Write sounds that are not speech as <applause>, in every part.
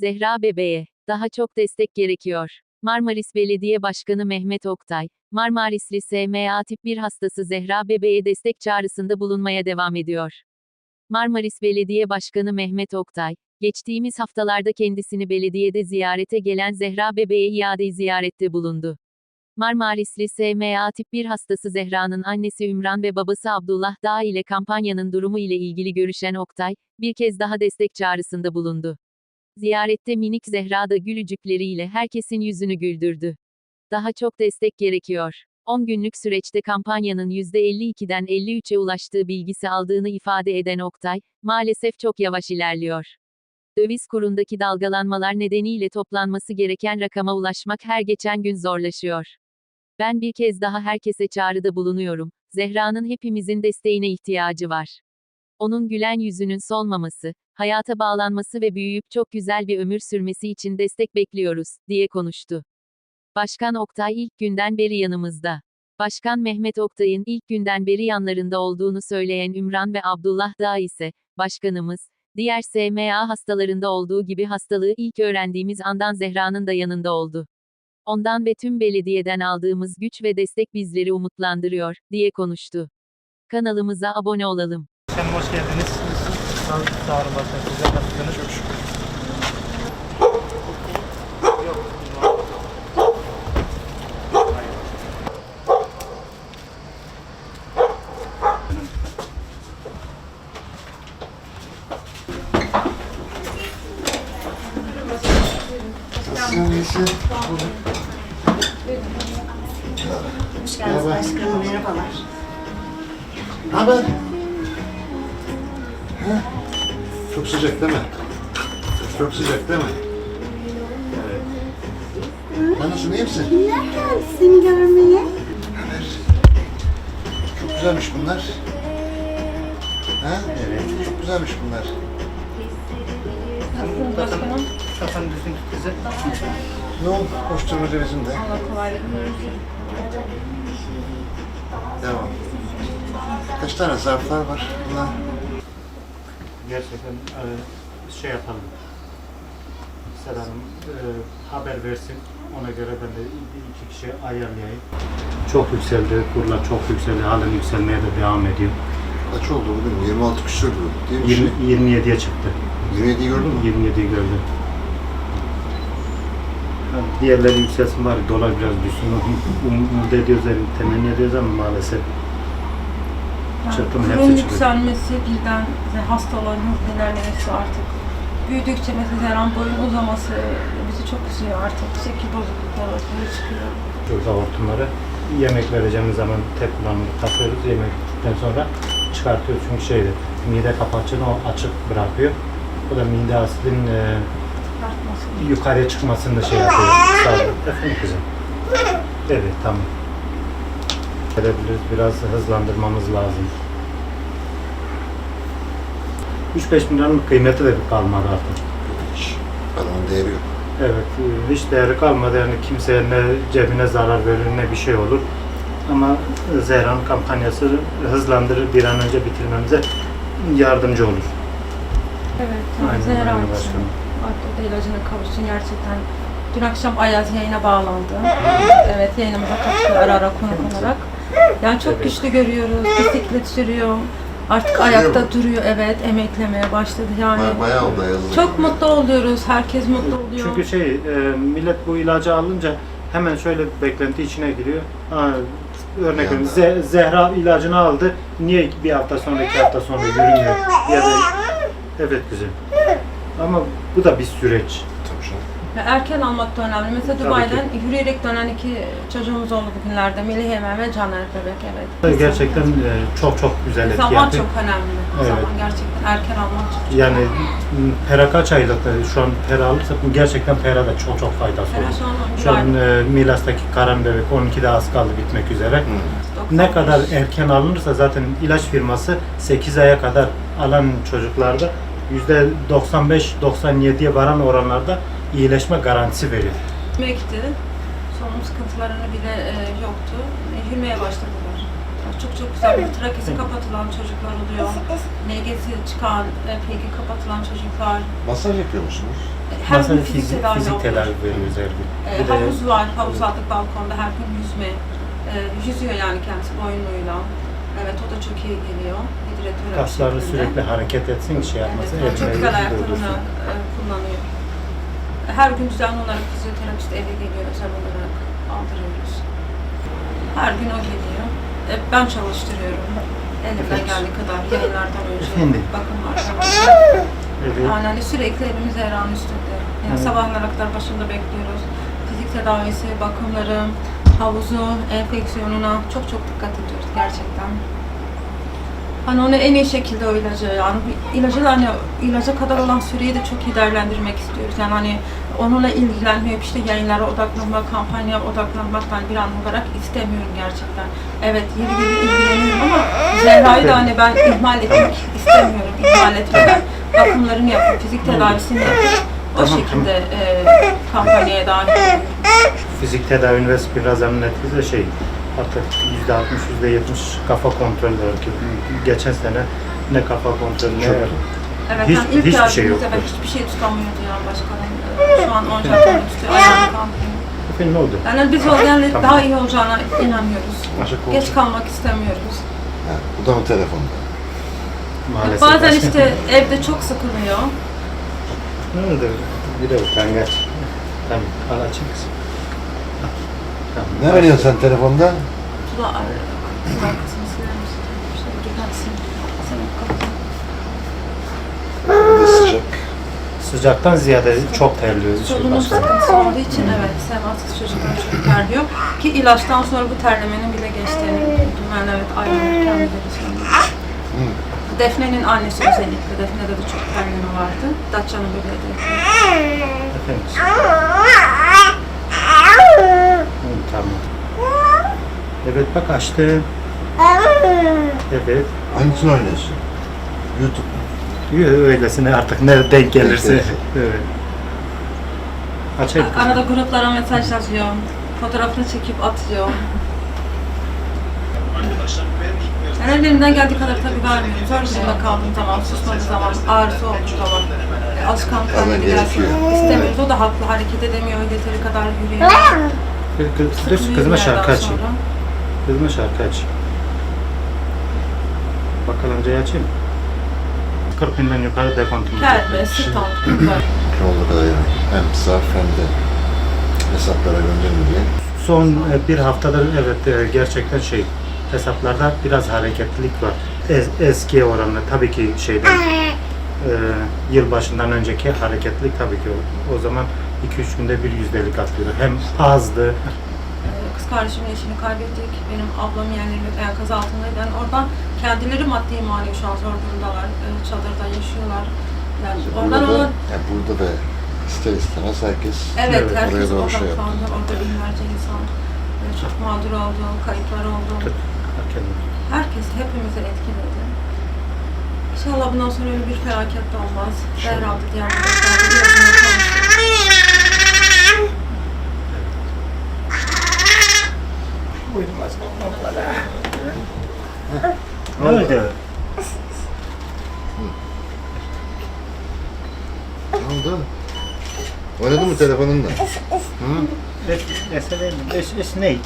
Zehra bebeğe daha çok destek gerekiyor. Marmaris Belediye Başkanı Mehmet Oktay, Marmarisli SMA tip 1 hastası Zehra bebeğe destek çağrısında bulunmaya devam ediyor. Marmaris Belediye Başkanı Mehmet Oktay, geçtiğimiz haftalarda kendisini belediyede ziyarete gelen Zehra bebeğe iade ziyarette bulundu. Marmarisli SMA tip 1 hastası Zehra'nın annesi Ümran ve babası Abdullah Dağ ile kampanyanın durumu ile ilgili görüşen Oktay, bir kez daha destek çağrısında bulundu. Ziyarette minik Zehra da gülücükleriyle herkesin yüzünü güldürdü. Daha çok destek gerekiyor. 10 günlük süreçte kampanyanın %52'den 53'e ulaştığı bilgisi aldığını ifade eden Oktay, maalesef çok yavaş ilerliyor. Döviz kurundaki dalgalanmalar nedeniyle toplanması gereken rakama ulaşmak her geçen gün zorlaşıyor. Ben bir kez daha herkese çağrıda bulunuyorum. Zehra'nın hepimizin desteğine ihtiyacı var. Onun gülen yüzünün solmaması, hayata bağlanması ve büyüyüp çok güzel bir ömür sürmesi için destek bekliyoruz, diye konuştu. Başkan Oktay ilk günden beri yanımızda. Başkan Mehmet Oktay'ın ilk günden beri yanlarında olduğunu söyleyen Ümran ve Abdullah Dağ ise, başkanımız, diğer SMA hastalarında olduğu gibi hastalığı ilk öğrendiğimiz andan Zehra'nın da yanında oldu. Ondan ve tüm belediyeden aldığımız güç ve destek bizleri umutlandırıyor, diye konuştu. Kanalımıza abone olalım. Efendim hoş geldiniz. Sağ olun, sağ olun başkanım. Size nasılsınız? Çok şükür. Hoş geldiniz başkanım, merhabalar. Ne haber? Ha? Çok sıcak değil mi? Çok sıcak değil mi? Evet. Ben nasılsın, iyi misin? Kimler geldi seni görmeye? Haber. Çok güzelmiş bunlar. Ha? Evet. Çok güzelmiş bunlar. Başkanım. Kafanı düzgün tut bize. Ne oldu? Koşturmaca bizim de. Allah kolaylık versin. Devam. Kaç tane zarflar var? Bunlar. Gerçekten e, şey yapalım. Selam e, haber versin. Ona göre ben de iki kişi ayarlayayım. Çok yükseldi, kurlar çok yükseldi. Halen yükselmeye de devam ediyor. Kaç oldu bugün? 26 küsürdü değil mi? 20, 27'ye çıktı. 27'yi gördün mü? 27'yi gördüm. Ha, Diğerleri yükselsin bari dolar biraz düşsün. Um- Umut ediyoruz, yani temenni ediyoruz ama maalesef Kurun hepsi çıkıyor. yükselmesi birden ve hastaların hızlı ilerlemesi artık. Büyüdükçe mesela her an boyun uzaması bizi çok üzüyor artık. Şekil bozuklukları ortaya çıkıyor. Burada hortumları yemek vereceğimiz zaman tek kullanımda takıyoruz. Yemekten sonra çıkartıyoruz. Çünkü şeyde mide kapakçığını o açık bırakıyor. O da mide asidin e, Artması. yukarıya çıkmasını da şey yapıyor. Sağlıyor. Efendim kızım. Evet tamam. Verebiliriz. Biraz hızlandırmamız lazım. 3-5 milyonun kıymeti de kalmadı artık. Hiç. Onun değeri yok. Evet, e, hiç değeri kalmadı. Yani kimseye ne cebine zarar verir ne bir şey olur. Ama Zehra'nın kampanyası hızlandırır, bir an önce bitirmemize yardımcı olur. Evet, Aynen, Zehra aynen için. başkanım. Artık o da ilacına kavuşsun gerçekten. Dün akşam Ayaz yayına bağlandı. evet, yayınımıza katılıyor ara ara konuk olarak. Yani çok Evet. güçlü görüyoruz, bisiklet sürüyor. Artık ayakta duruyor, evet, emeklemeye başladı. Yani Baya- Bayağı oldu yazılı. Çok mutlu oluyoruz. Herkes mutlu oluyor. Çünkü şey, e, millet bu ilacı alınca hemen şöyle bir beklenti içine giriyor. Ha, örnek veriyorum, Ze- Zehra ilacını aldı, niye bir hafta sonra, iki hafta sonra yürümüyor? Ya da, evet güzel. Ama bu da bir süreç. Ve erken almak da önemli. Mesela Dubai'den yürüyerek dönen iki çocuğumuz oldu bugünlerde. Melih Eymen ve Caner Bebek evet. Gerçekten e, çok çok güzel etki Zaman çok önemli. Evet. Zaman gerçekten erken almak çok çok Yani pera kaç aylık e, şu an pera alırsak gerçekten pera da çok çok faydası Pera olur. şu an bir Şu an e, Milas'taki Karan Bebek 12'de az kaldı bitmek üzere. Hı. Ne 95. kadar erken alınırsa zaten ilaç firması 8 aya kadar alan çocuklarda %95-97'ye varan oranlarda iyileşme garantisi veriyor. Yürümekti. Solunum sıkıntılarını bile e, yoktu. E, yürümeye başladılar. Çok çok güzel. Bir trakesi kapatılan çocuklar oluyor. NG'si çıkan, e, peki kapatılan çocuklar. Masaj yapıyor musunuz? Her Mesela gün fizik, fizik, tedavi fizik oluyor. tedavi veriyoruz her gün. Bir de havuz var, havuz aldık balkonda her gün yüzme. Ee, yüzüyor yani kendisi boynuyla. Evet o da çok iyi geliyor. Hidratör kasları sürekli hareket etsin, şey yapmasın. Evet, çok güzel ayaklarını e, kullanıyor. Her gün düzenli olarak fizyoterapist eve geliyor, özel olarak aldırıyoruz. Her gün o geliyor. E, ben çalıştırıyorum. Elimden geldiği kadar yayınlardan önce, Efendim? bakımlardan önce. Evet. Yani hani sürekli elimiz Erhan üstünde. Yani Evet. sabahlara kadar başında bekliyoruz. Fizik tedavisi, bakımları, havuzu, enfeksiyonuna çok çok dikkat ediyoruz gerçekten. Hani onu en iyi şekilde o ilacı yani ilacı da hani ilaca kadar olan süreyi de çok iyi değerlendirmek istiyoruz. Yani hani onunla ilgilenmeyip işte yayınlara odaklanmak, kampanyaya odaklanmaktan bir an olarak istemiyorum gerçekten. Evet yeri gibi ilgileniyorum ama Zehra'yı da hani ben ihmal etmek istemiyorum. İhmal etmeden bakımlarını yapıp fizik tedavisini yapıp o Tamam, şekilde e, kampanyaya dahil oluyorum. Fizik tedavinin ve spirazanın etkisi de şey, hatta yüzde altmış, yüzde yetmiş kafa kontrolü var ki geçen sene ne kafa kontrolü ne. Evet, Hiç- yani ilk hiçbir şey geldiğimizde yoktu. ben hiçbir şey tutamıyordu ya başkanım. Ee, Şu an falan tutuyor, ayağını kaldırıyor. Efendim ne oldu? Yani biz o yani Tamam. daha iyi olacağına inanıyoruz. Aşık Geç kalmak istemiyoruz. Ha, bu da mı telefonda? Maalesef. Bazen işte evde çok sıkılıyor. Ne oldu? Bir de utangaç. Tamam, al açın kızım. Ne arıyorsun sen telefonda? Tula. Bir de sıcak. Sıcaktan ziyade çok terliyoruz. Şey Solunum sıkıntısı olduğu için evet sematsız çocuklar çok terliyor. Ki ilaçtan sonra bu terlemenin bile geçtiğini duydum. Yani evet ayrılırken bile. Hı. Defne'nin annesi özellikle. Defne'de de çok terleme vardı. Datça'nın bebeği de. Efendim. Tamam. Evet bak açtı. Evet. Hangisini oynuyorsun? YouTube mu? Öylesine artık ne denk gelirse. Evet. Açayım. Arada gruplara mesaj yazıyor. Fotoğrafını çekip atıyor. Yani elimden geldiği kadar tabii vermiyorum. Zor durumda kaldım tamam. Susmadığı zaman, ağrısı olduğu zaman. E, alışkanlık haline gelsin. İstemiyoruz. O da haklı. Hareket edemiyor. Yeteri kadar yürüyemiyor. Dur kızıma şarkı aç. sonra. Kızıma şarkı aç. Bakalım amcayı açayım. 40 binden yukarı dekontum. Kelme, ston, bunlar. Ne olur kadar yani. Hem saf hem de hesaplara gönderin diye. Son e, bir haftadır evet e, gerçekten şey hesaplarda biraz hareketlilik var. Es- eskiye oranla tabii ki şeyden e, yılbaşından önceki hareketlilik tabii ki o, o zaman 2-3 günde bir yüzdelik atlıyordu. Hem azdı. Ee, Kız kardeşimin eşini kaybettik. Benim ablam yeğenlerim hep enkaz altındaydı. Yani oradan kendileri maddi manevi şu an zor durumdalar. Ee, Çadırda yaşıyorlar. Yani İşte oradan burada, da, olan yani burada da ister istemez herkes Evet, Evet, oraya herkes doğru şey yaptı. odaklandı. Orada binlerce insan e, çok mağdur oldu, kayıplar oldu. Herkes hepimizi etkiledi. İnşallah bundan sonra öyle bir felaket de olmaz. Herhalde diğer bebekler de biraz ona kavuşur. Ne oldu? Ne oldu? Oynadın mı telefonunda? Hı? Es, es, es, es ne?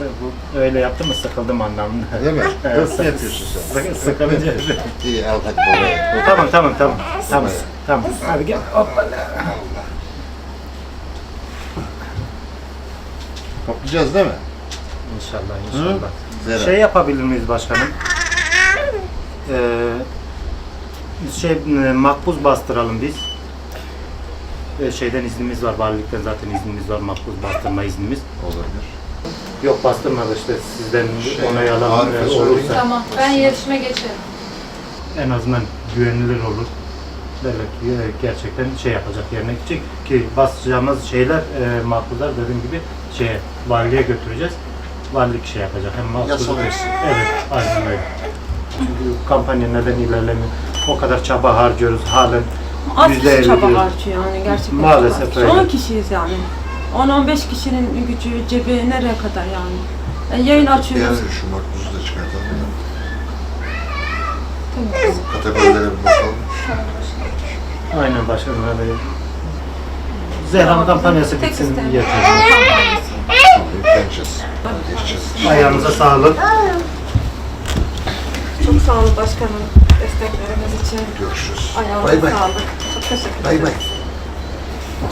Bu Öyle yaptı mı sıkıldım anlamında. Değil mi? Evet, yapıyorsun sen? Sık- Sıkılınca. İyi al hadi tamam tamam tamam. Tamam. Tamam. Hadi gel. Hoppala. Toplayacağız değil mi? İnşallah inşallah. Zera. Şey yapabilir miyiz başkanım? Ee, şey e, makbuz bastıralım biz. Ee, şeyden iznimiz var, valilikten zaten iznimiz var, makbuz bastırma iznimiz. Olabilir. Yok bastırmadı işte sizden Şey, onay alalım e, olursa Tamam, ben yarışma geçerim. en azından güvenilir olur. Devlet e, gerçekten şey yapacak yerine gidecek ki basacağımız şeyler e, makbuzlar dediğim gibi şeye valiliğe götüreceğiz. Valilik şey yapacak. Hem olsun. Evet, aynen öyle. Çünkü kampanya neden ilerlemiyor? O kadar çaba harcıyoruz halen. Az kişi çaba diyoruz. harcıyor yani gerçekten. Maalesef öyle. 10 kişiyiz yani. 10-15 kişinin gücü, cebi nereye kadar yani? E, yayın açıyoruz. Yani şu makbuzu da çıkartalım. Bakın. Kategorilere bir bakalım. Aynen başkanım. Hani Zehra'nın kampanyası bitsin yükleneceğiz. Geçeceğiz. Ayağınıza sağlık. Çok sağ olun başkanım destekleriniz için. Görüşürüz. Ayağınıza Bay bay. sağlık. Çok teşekkür Bay ederim. bay.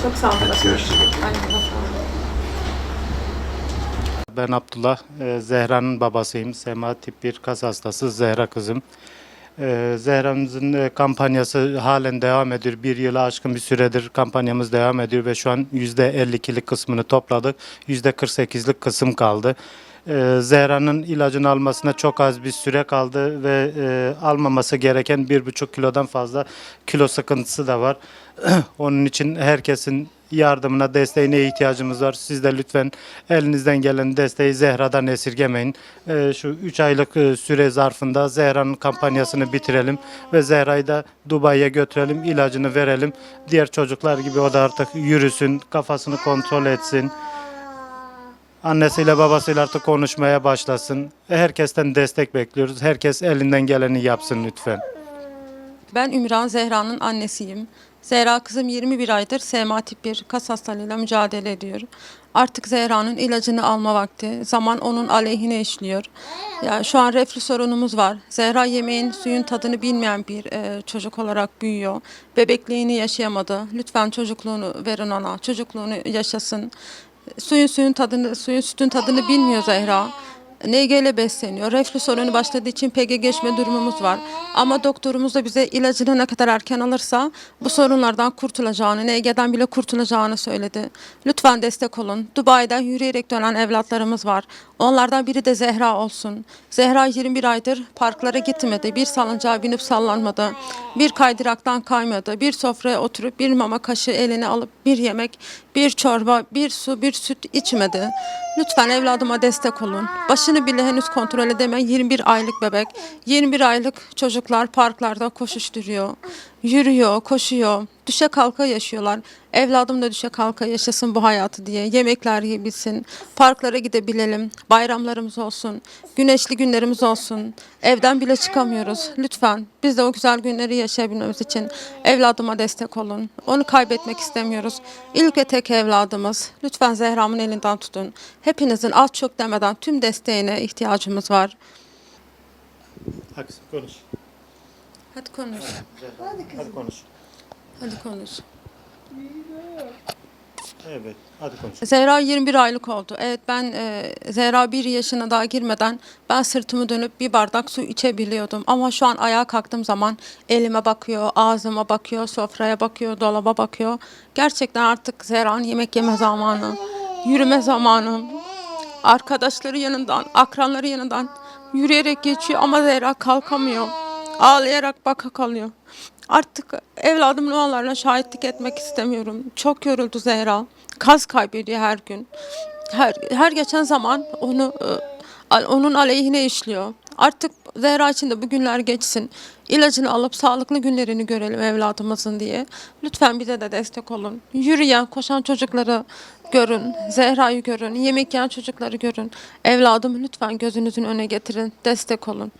Çok sağ olun başkanım. Görüşürüz. Ayağınıza sağlık. Ben Abdullah, e, Zehra'nın babasıyım. Sema tip 1 kas hastası Zehra kızım. E, Zehra'mızın e, kampanyası halen devam ediyor. Bir yılı aşkın bir süredir kampanyamız devam ediyor ve şu an %52'lik kısmını topladık. %48'lik kısım kaldı. E, Zehra'nın ilacını almasına çok az bir süre kaldı ve e, almaması gereken 1,5 kilodan fazla kilo sıkıntısı da var. <clears throat> Onun için herkesin yardımına, desteğine ihtiyacımız var. Siz de lütfen elinizden gelen desteği Zehra'dan esirgemeyin. Ee, şu 3 aylık e, süre zarfında Zehra'nın kampanyasını bitirelim ve Zehra'yı da Dubai'ye götürelim, ilacını verelim. Diğer çocuklar gibi o da artık yürüsün, kafasını kontrol etsin. Annesiyle babasıyla artık konuşmaya başlasın. Herkesten destek bekliyoruz. Herkes elinden geleni yapsın lütfen. Ben Ümran Zehra'nın annesiyim. Zehra kızım 21 aydır SMA tip 1 kas hastalığıyla mücadele ediyor. Artık Zehra'nın ilacını alma vakti. Zaman onun aleyhine işliyor. Ya şu an reflü sorunumuz var. Zehra yemeğin, suyun tadını bilmeyen bir e, çocuk olarak büyüyor. Bebekliğini yaşayamadı. Lütfen çocukluğunu verin ona. Çocukluğunu yaşasın. Suyun suyun tadını, suyun sütün tadını bilmiyor Zehra. NG ile besleniyor. Reflü sorunu başladığı için PG geçme durumumuz var. Ama doktorumuz da bize ilacını ne kadar erken alırsa bu sorunlardan kurtulacağını, NG'den bile kurtulacağını söyledi. Lütfen destek olun. Dubai'den yürüyerek dönen evlatlarımız var. Onlardan biri de Zehra olsun. Zehra 21 aydır parklara gitmedi. Bir salıncağa binip sallanmadı. Bir kaydıraktan kaymadı. Bir sofraya oturup bir mama kaşığı eline alıp bir yemek, bir çorba, bir su, bir süt içmedi. Lütfen evladıma destek olun. Başını bile henüz kontrol edemeyen 21 aylık bebek, 21 aylık çocuklar parklarda koşuşturuyor. Yürüyor, koşuyor. Düşe kalka yaşıyorlar. Evladım da düşe kalka yaşasın bu hayatı diye. Yemekler yiyebilsin. Parklara gidebilelim. Bayramlarımız olsun. Güneşli günlerimiz olsun. Evden bile çıkamıyoruz. Lütfen biz de o güzel günleri yaşayabilmemiz için evladıma destek olun. Onu kaybetmek istemiyoruz. İlk ve tek evladımız. Lütfen Zehra'mın elinden tutun. Hepinizin az çok demeden tüm desteğine ihtiyacımız var. Aksi konuş. Hadi konuş. Hadi konuş. Hadi konuş. Evet, hadi konuş. Zehra 21 aylık oldu. Evet ben e, Zehra 1 yaşına daha girmeden ben sırtımı dönüp bir bardak su içebiliyordum. Ama şu an ayağa kalktığım zaman elime bakıyor, ağzıma bakıyor, sofraya bakıyor, dolaba bakıyor. Gerçekten artık Zehra'nın yemek yeme zamanı, yürüme zamanı. Arkadaşları yanından, akranları yanından yürüyerek geçiyor ama Zehra kalkamıyor. Ağlayarak baka kalıyor. Artık evladımın olanlarına şahitlik etmek istemiyorum. Çok yoruldu Zehra. Kaz kaybediyor her gün. Her, her geçen zaman onu e, onun aleyhine işliyor. Artık Zehra için de bu günler geçsin. İlacını alıp sağlıklı günlerini görelim evladımızın diye. Lütfen bize de destek olun. Yürüyen, koşan çocukları görün. Zehra'yı görün. Yemek yiyen çocukları görün. Evladımı lütfen gözünüzün önüne getirin. Destek olun.